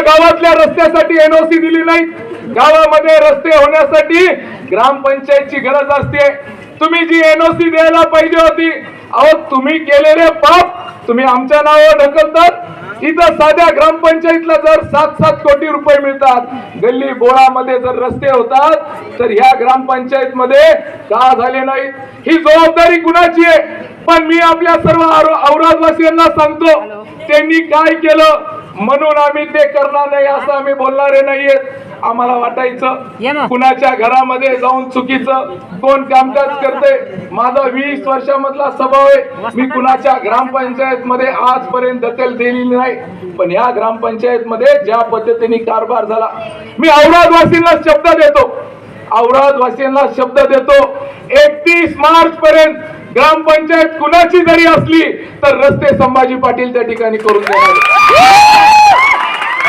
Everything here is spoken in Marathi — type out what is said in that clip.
गावातल्या रस्त्यासाठी एनओसी दिली नाही. गावामध्ये रस्ते होण्यासाठी ग्रामपंचायतची गरज असते. तुम्ही जी एनओसी द्यायला पाहिजे होती अहो तुम्ही केलेले पाप तुम्ही आमच्या नावावर ढकलतात. इथं साध्या ग्रामपंचायतला जर सात सात कोटी रुपये मिळतात गल्ली बोळामध्ये जर रस्ते होतात तर ह्या ग्रामपंचायत मध्ये का झाले नाहीत ही जबाबदारी कुणाची आहे? पण मी आपल्या सर्व औ- औरंगाबादवासियांना सांगतो त्यांनी काय केलं? म्हणून आम्ही ते करणार नाही असं आम्ही बोलणारे नाहीयेत आम्हाला. वाटायचं कुणाच्या घरामध्ये जाऊन चुकीचं कोण कामकाज करते माझा वीस वर्षामधला स्वभाव आहे. मी कुणाच्या ग्रामपंचायत मध्ये आजपर्यंत दखल दिलेली नाही. पण या ग्रामपंचायत मध्ये ज्या पद्धतीने कारभार झाला मी औरंगाबादवासींना शब्द देतो. औरंगाबादवासींना शब्द देतो एकतीस मार्च पर्यंत ग्रामपंचायत कुणाची जरी असली तर रस्ते संभाजी पाटील त्या ठिकाणी करून देणार.